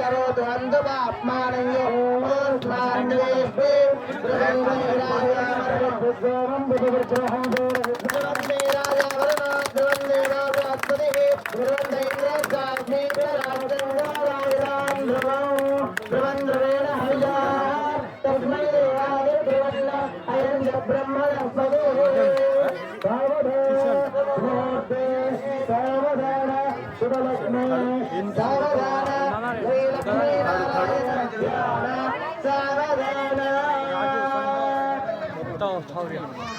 करोतु अन्धुपात्मानयो स्मारण्ये बृहन्महिराजामर्वभुजोरं बुधवृत्रः స్వస్తిదా అభయంకరః అత్తిరో బహలో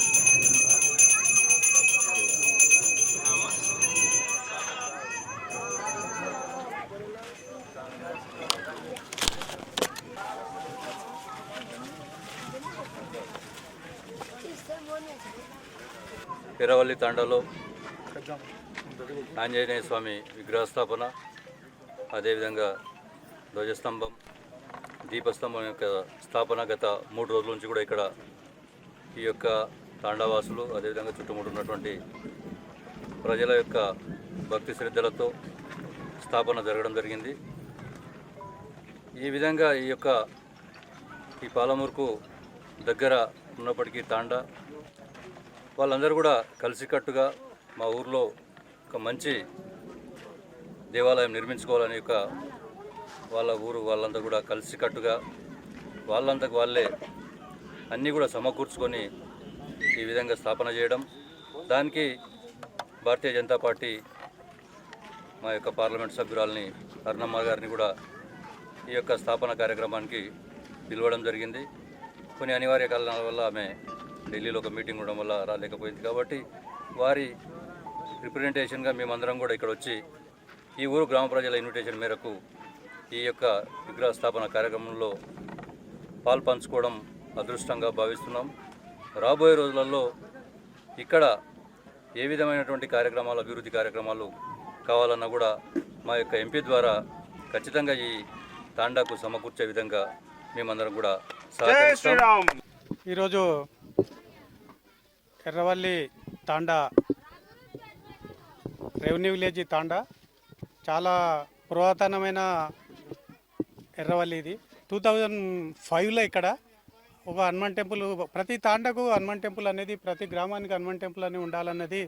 పిరవల్లి తాండాలో ఆంజనేయ స్వామి విగ్రహస్థాపన అదేవిధంగా ధ్వజస్తంభం దీపస్తంభం యొక్క స్థాపన గత మూడు రోజుల నుంచి కూడా ఇక్కడ ఈ యొక్క తాండావాసులు అదేవిధంగా చుట్టుముట్టు ఉన్నటువంటి ప్రజల యొక్క భక్తి శ్రద్ధలతో స్థాపన జరగడం జరిగింది. ఈ విధంగా ఈ యొక్క ఈ పాలమూరుకు దగ్గర ఉన్నప్పటికీ తాండా వాళ్ళందరూ కూడా కలిసికట్టుగా మా ఊర్లో ఒక మంచి దేవాలయం నిర్మించుకోవాలని ఒక వాళ్ళ ఊరు వాళ్ళంతా కూడా కలిసికట్టుగా వాళ్ళంతకు వాళ్ళే అన్నీ కూడా సమకూర్చుకొని ఈ విధంగా స్థాపన చేయడం. దానికి భారతీయ జనతా పార్టీ మా యొక్క పార్లమెంట్ సభ్యురాలని అరుణమ్మ గారిని కూడా ఈ యొక్క స్థాపన కార్యక్రమానికి పిలవడం జరిగింది. కొన్ని అనివార్య కారణాల వల్ల ఆమె ఢిల్లీలో ఒక మీటింగ్ ఉండడం వల్ల రాలేకపోయింది కాబట్టి వారి రిప్రజెంటేషన్గా మేమందరం కూడా ఇక్కడ వచ్చి ఈ ఊరు గ్రామ ప్రజల ఇన్విటేషన్ మేరకు ఈ యొక్క విగ్రహ స్థాపన కార్యక్రమంలో పాలు పంచుకోవడం అదృష్టంగా భావిస్తున్నాం. రాబోయే రోజులలో ఇక్కడ ఏ విధమైనటువంటి కార్యక్రమాలు అభివృద్ధి కార్యక్రమాలు కావాలన్నా కూడా మా యొక్క ఎంపీ ద్వారా ఖచ్చితంగా ఈ తాండాకు సమకూర్చే విధంగా మేమందరం కూడా సహకరిస్తాం. ఈరోజు ఎర్రవల్లి తాండా రెవెన్యూ విలేజ్ తాండా. చాలా పురాతనమైన ఎర్రవల్లి ఇది. టూ థౌజండ్ ఫైవ్లో ఇక్కడ ఒక హనుమాన్ టెంపుల్ ప్రతి తాండకు హనుమాన్ టెంపుల్ అనేది ప్రతి గ్రామానికి హనుమాన్ టెంపుల్ అని ఉండాలన్నది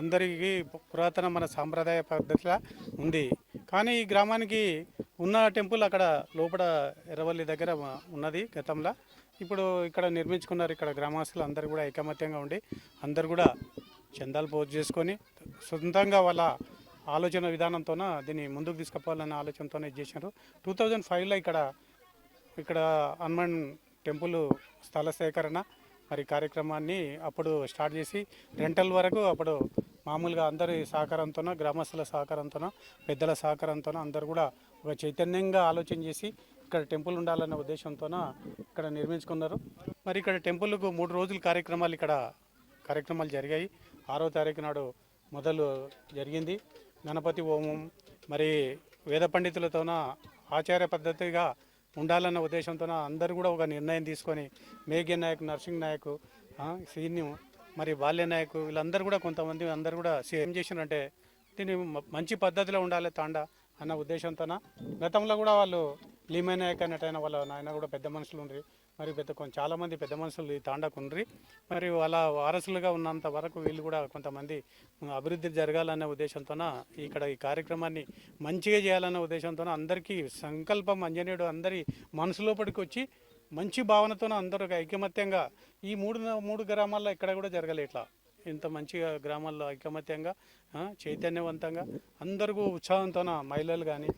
అందరికీ పురాతన మన సాంప్రదాయ పద్ధతిలో ఉంది. కానీ ఈ గ్రామానికి ఉన్న టెంపుల్ అక్కడ లోపల ఎర్రవల్లి దగ్గర ఉన్నది గతంలో. ఇప్పుడు ఇక్కడ నిర్మించుకున్నారు ఇక్కడ గ్రామస్తులు అందరూ కూడా ఐకమత్యంగా ఉండి అందరు కూడా చందాలు పోజు చేసుకొని సొంతంగా వాళ్ళ ఆలోచన విధానంతోన దీన్ని ముందుకు తీసుకుపోవాలనే ఆలోచనతోనే ఇది చేశారు టూ థౌజండ్ ఫైవ్లో ఇక్కడ ఇక్కడ హనుమాన్ టెంపుల్ స్థల సేకరణ మరి కార్యక్రమాన్ని అప్పుడు స్టార్ట్ చేసి రెంటల్ వరకు అప్పుడు మామూలుగా అందరి సహకారంతోనో గ్రామస్తుల సహకారంతోన పెద్దల సహకారంతోనో అందరు కూడా ఒక చైతన్యంగా ఆలోచన చేసి ఇక్కడ టెంపుల్ ఉండాలన్న ఉద్దేశంతోన ఇక్కడ నిర్మించుకున్నారు. మరి ఇక్కడ టెంపుల్కు మూడు రోజుల కార్యక్రమాలు ఇక్కడ కార్యక్రమాలు జరిగాయి. ఆరో తారీఖు నాడు మొదలు జరిగింది. గణపతి హోమం మరి వేద పండితులతోన ఆచార్య పద్ధతిగా ఉండాలన్న ఉద్దేశంతో అందరూ కూడా ఒక నిర్ణయం తీసుకొని మేఘ్య నాయక్ నర్సింగ్ నాయక్ సీని మరి బాల్య నాయకు వీళ్ళందరూ కూడా కొంతమంది అందరూ కూడా ఏం చేసినారంటే దీన్ని మంచి పద్ధతిలో ఉండాలి తాండా అన్న ఉద్దేశంతోన? గతంలో కూడా వాళ్ళు లీమై నాయక్ అన్నట్టయిన వాళ్ళ నాయన కూడా పెద్ద మనుషులు ఉండ్రి. మరి పెద్ద కొంచెం చాలామంది పెద్ద మనుషులు ఈ తాండాకు ఉండ్రి. మరి వాళ్ళ వారసులుగా ఉన్నంత వరకు వీళ్ళు కూడా కొంతమంది అభివృద్ధి జరగాలనే ఉద్దేశంతోన ఇక్కడ ఈ కార్యక్రమాన్ని మంచిగా చేయాలనే ఉద్దేశంతోన అందరికీ సంకల్పం అంజనేయుడు అందరి మనసులోపటికి వచ్చి మంచి భావనతోన అందరూ ఒక ఐకమత్యంగా ఈ మూడు మూడు గ్రామాల్లో ఎక్కడ కూడా జరగలే ఇట్లా. ఇంత మంచిగా గ్రామాల్లో ఐకమత్యంగా చైతన్యవంతంగా అందరికీ ఉత్సాహంతోన మహిళలు కానీ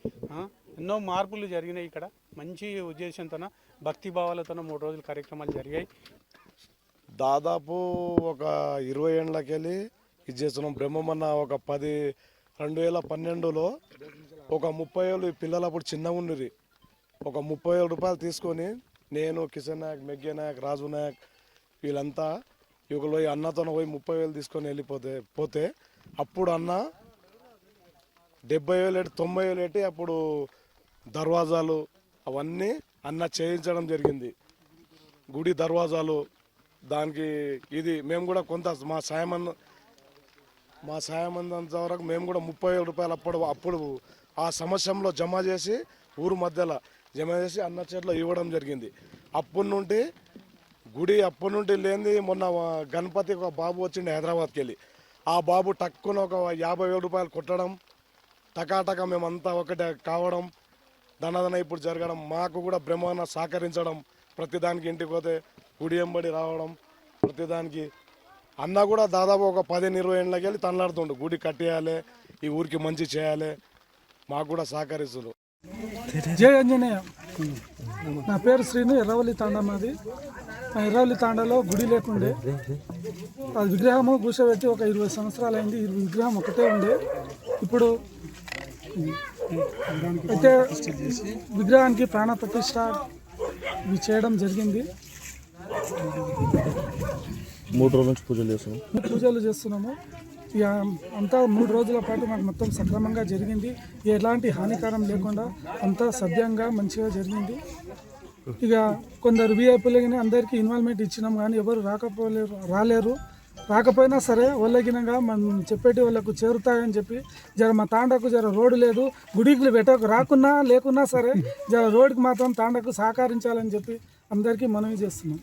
ఎన్నో మార్పులు జరిగినాయి ఇక్కడ. మంచి ఉద్దేశంతోన భక్తి భావాలతోన మూడు రోజులు కార్యక్రమాలు జరిగాయి. దాదాపు ఒక ఇరవై ఏళ్ళకెళ్ళి ఇది చేస్తున్నాం. బ్రహ్మమన్న ఒక పది రెండు వేల పన్నెండులో ఒక ముప్పై ఏళ్ళు ఈ పిల్లలు అప్పుడు చిన్నగా ఉన్నది ఒక ముప్పై వేల రూపాయలు తీసుకొని నేను కిషన్ నాయక్ మెగ్గే నాయక్ రాజు నాయక్ వీళ్ళంతా యువకులు పోయి అన్నతో పోయి ముప్పై వేలు తీసుకొని వెళ్ళిపోతే పోతే అప్పుడు అన్న డెబ్బై వేలు ఎట్టి తొంభై వేలు ఎట్టి అప్పుడు దర్వాజాలు అవన్నీ అన్న చేయించడం జరిగింది. గుడి దర్వాజాలు దానికి ఇది మేము కూడా కొంత మా సాయం మా సాయం వరకు మేము కూడా ముప్పై వేల రూపాయలు అప్పుడు అప్పుడు ఆ సమస్యలో జమ చేసి ఊరు మధ్యలో జమ చేసి అన్న చేతిలో ఇవ్వడం జరిగింది. అప్పటి నుండి గుడి అప్పటి నుండి లేనిది మొన్న గణపతి ఒక బాబు వచ్చిండు హైదరాబాద్కి వెళ్ళి ఆ బాబు టక్కున ఒక యాభై వేల రూపాయలు కొట్టడం టకాటక మేమంతా ఒకటే కావడం దనదన ఇప్పుడు జరగడం మాకు కూడా బ్రహ్మాన సహకరించడం ప్రతిదానికి ఇంటికి పోతే గుడి ఎంబడి రావడం ప్రతిదానికి అన్న కూడా దాదాపు ఒక పదిహేను ఇరవై ఏళ్ళకి వెళ్ళి తనలాడుతుండు. గుడి కట్టేయాలి ఈ ఊరికి మంచి చేయాలి మాకు కూడా సహకరిస్తున్నారు జై ఆంజనేయ. నా పేరు శ్రీను ఎర్రవల్లి తాండా మాది. ఆ ఎర్రవల్లి తాండాలో గుడి లేకుండే. ఆ విగ్రహము కూర్చోబెట్టి ఒక ఇరవై సంవత్సరాలు అయింది విగ్రహం ఒకటే ఉండే. ఇప్పుడు అయితే విగ్రహానికి ప్రాణ ప్రతిష్ట ఇవి చేయడం జరిగింది. మూడు రోజుల నుంచి పూజలు చేస్తున్నాం. పూజలు చేస్తున్నాము. అంతా మూడు రోజుల పాటు మాకు మొత్తం సక్రమంగా జరిగింది. ఎలాంటి హానికరం లేకుండా అంతా సభ్యంగా మంచిగా జరిగింది. ఇక కొందరు విఐపీలు కానీ అందరికీ ఇన్వాల్వ్మెంట్ ఇచ్చినాం కానీ ఎవరు రాకపోలేరు రాలేరు. రాకపోయినా సరే వాళ్ళకినగా మనం చెప్పేటి వాళ్ళకు చేరుతాయని చెప్పి జర మా తాండకు జర రోడ్డు లేదు. గుడికి పెట్టకు రాకున్నా లేకున్నా సరే జర రోడ్డుకి మాత్రం తాండకు సహకరించాలని చెప్పి అందరికీ మనవి చేస్తున్నాం.